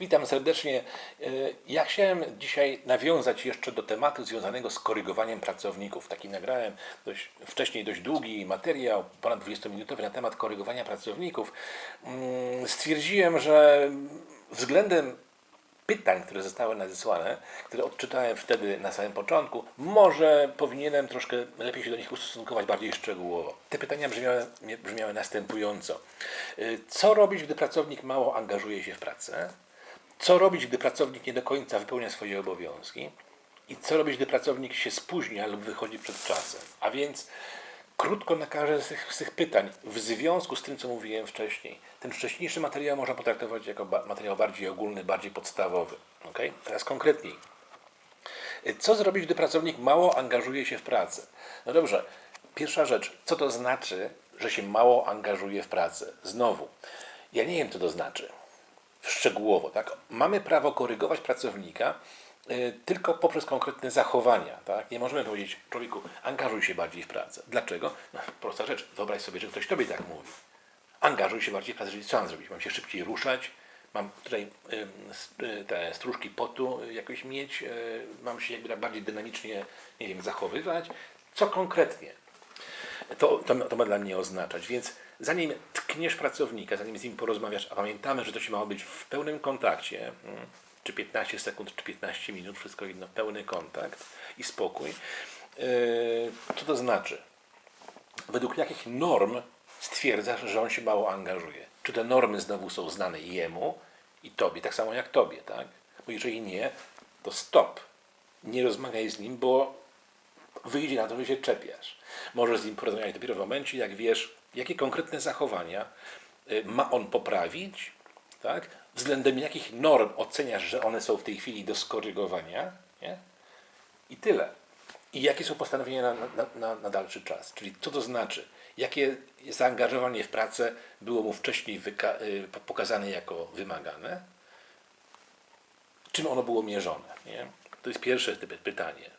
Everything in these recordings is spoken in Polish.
Witam serdecznie. E, Ja chciałem dzisiaj nawiązać jeszcze do tematu związanego z korygowaniem pracowników. Taki nagrałem dość, wcześniej dość długi materiał, ponad 20-minutowy na temat korygowania pracowników. Mm, Stwierdziłem, że względem pytań, które zostały nadesłane, które odczytałem wtedy na samym początku, może powinienem troszkę lepiej się do nich ustosunkować bardziej szczegółowo. Te pytania brzmiały, brzmiały następująco. Y, Co robić, gdy pracownik mało angażuje się w pracę? Co robić, gdy pracownik nie do końca wypełnia swoje obowiązki? I co robić, gdy pracownik się spóźnia lub wychodzi przed czasem? A więc krótko na każde z tych, z tych pytań, w związku z tym, co mówiłem wcześniej, ten wcześniejszy materiał można potraktować jako ba- materiał bardziej ogólny, bardziej podstawowy. Okay? Teraz konkretniej. Co zrobić, gdy pracownik mało angażuje się w pracę? No dobrze, pierwsza rzecz, co to znaczy, że się mało angażuje w pracę? Znowu, ja nie wiem, co to znaczy. Szczegółowo, tak? Mamy prawo korygować pracownika y, tylko poprzez konkretne zachowania, tak? Nie możemy powiedzieć człowieku, angażuj się bardziej w pracę. Dlaczego? No, prosta rzecz, wyobraź sobie, że ktoś tobie tak mówi. Angażuj się bardziej w pracę, czyli co mam zrobić? Mam się szybciej ruszać, mam tutaj s- y, te stróżki potu y, jakoś mieć, y, mam się jakby tak bardziej dynamicznie, nie wiem, zachowywać. Co konkretnie? To, to, to ma dla mnie oznaczać. Więc zanim tkniesz pracownika, zanim z nim porozmawiasz, a pamiętamy, że to się ma być w pełnym kontakcie, mm, czy 15 sekund, czy 15 minut, wszystko jedno, pełny kontakt i spokój. Yy, co to znaczy? Według jakich norm stwierdzasz, że on się mało angażuje? Czy te normy znowu są znane jemu i tobie, tak samo jak tobie, tak? Bo jeżeli nie, to stop. Nie rozmawiaj z nim, bo wyjdzie na to, że się czepiasz. Możesz z nim porozmawiać dopiero w momencie, jak wiesz, jakie konkretne zachowania y, ma on poprawić, tak? względem jakich norm oceniasz, że one są w tej chwili do skorygowania nie? i tyle. I jakie są postanowienia na, na, na, na dalszy czas. Czyli co to znaczy? Jakie zaangażowanie w pracę było mu wcześniej y, pokazane jako wymagane? Czym ono było mierzone? Nie? To jest pierwsze pytanie.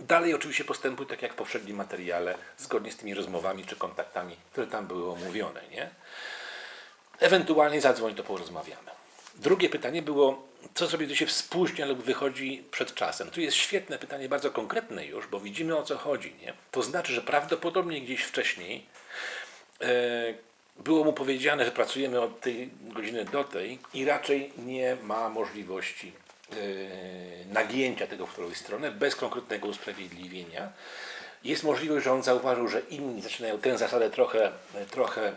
Dalej oczywiście postępuj tak jak w poprzednim materiale, zgodnie z tymi rozmowami czy kontaktami, które tam były omówione. Nie? Ewentualnie zadzwoń, to porozmawiamy. Drugie pytanie było, co zrobić, gdy się spóźnia lub wychodzi przed czasem? Tu jest świetne pytanie, bardzo konkretne już, bo widzimy o co chodzi. Nie? To znaczy, że prawdopodobnie gdzieś wcześniej e, było mu powiedziane, że pracujemy od tej godziny do tej i raczej nie ma możliwości nagięcia tego w którąś stronę bez konkretnego usprawiedliwienia. Jest możliwość, że on zauważył, że inni zaczynają tę zasadę trochę, trochę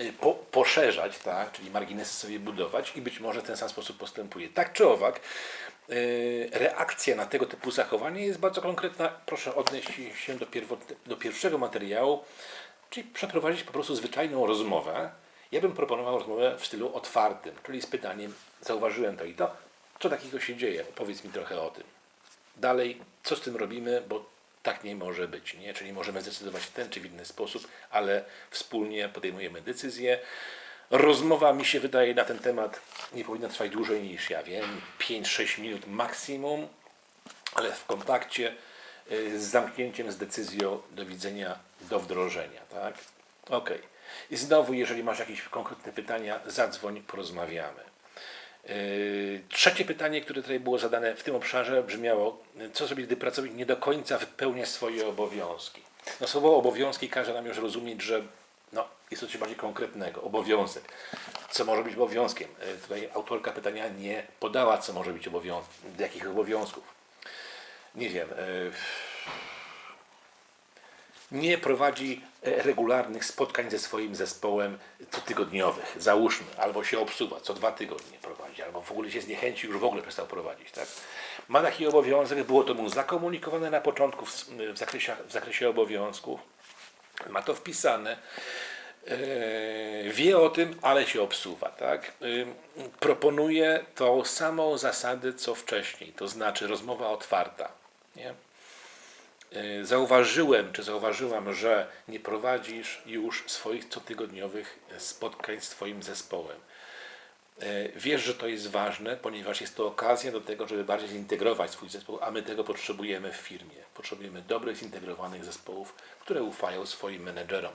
y, po, poszerzać, tak, czyli marginesy sobie budować i być może w ten sam sposób postępuje. Tak czy owak, y, reakcja na tego typu zachowanie jest bardzo konkretna. Proszę odnieść się do, do pierwszego materiału, czyli przeprowadzić po prostu zwyczajną rozmowę. Ja bym proponował rozmowę w stylu otwartym, czyli z pytaniem, zauważyłem to i to, co takiego się dzieje, opowiedz mi trochę o tym. Dalej, co z tym robimy, bo tak nie może być, nie? Czyli możemy zdecydować w ten czy w inny sposób, ale wspólnie podejmujemy decyzję. Rozmowa mi się wydaje na ten temat nie powinna trwać dłużej niż ja wiem, 5-6 minut maksimum, ale w kontakcie y, z zamknięciem, z decyzją do widzenia, do wdrożenia, tak? Ok. I znowu, jeżeli masz jakieś konkretne pytania, zadzwoń, porozmawiamy. Trzecie pytanie, które tutaj było zadane w tym obszarze brzmiało, co zrobić, gdy pracownik nie do końca wypełnia swoje obowiązki? No słowo obowiązki każe nam już rozumieć, że no, jest to coś bardziej konkretnego, obowiązek. Co może być obowiązkiem? Yy, Tutaj autorka pytania nie podała, co może być obowiązkiem, jakich obowiązków. Nie wiem. yy, nie prowadzi e, regularnych spotkań ze swoim zespołem cotygodniowych, załóżmy, albo się obsuwa, co dwa tygodnie prowadzi, albo w ogóle się zniechęci, już w ogóle przestał prowadzić. Tak? Ma taki obowiązek, było to mu zakomunikowane na początku w, w, zakresie, w zakresie obowiązków, ma to wpisane, e, wie o tym, ale się obsuwa. Tak? E, proponuje tą samą zasadę, co wcześniej, to znaczy rozmowa otwarta. Nie? Y, zauważyłem, czy zauważyłam, że nie prowadzisz już swoich cotygodniowych spotkań z Twoim zespołem. Y, Wiesz, że to jest ważne, ponieważ jest to okazja do tego, żeby bardziej zintegrować swój zespół, a my tego potrzebujemy w firmie. Potrzebujemy dobrych, zintegrowanych zespołów, które ufają swoim menedżerom.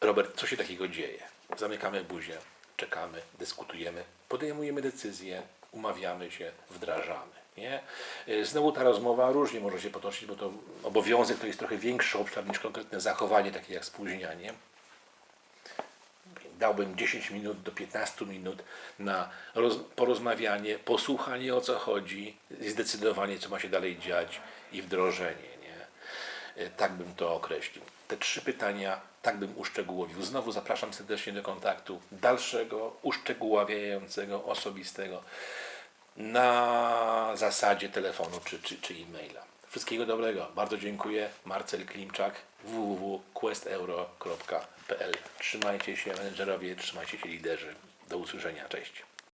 Robert, co się takiego dzieje? Zamykamy buzię. czekamy, dyskutujemy, podejmujemy decyzje, umawiamy się, wdrażamy. Nie? Y, Znowu ta rozmowa różnie może się potoczyć, bo to obowiązek to jest trochę większy obszar niż konkretne zachowanie, takie jak spóźnianie dałbym 10 minut do 15 minut na roz, porozmawianie, posłuchanie o co chodzi, zdecydowanie co ma się dalej dziać i wdrożenie. Nie? E, Tak bym to określił. Te trzy pytania tak bym uszczegółowił. Znowu zapraszam serdecznie do kontaktu dalszego, uszczegóławiającego, osobistego na zasadzie telefonu czy, czy, czy e-maila. Wszystkiego dobrego. Bardzo dziękuję. Marcel Klimczak www.questeuro.pl Trzymajcie się menedżerowie, trzymajcie się liderzy. Do usłyszenia. Cześć.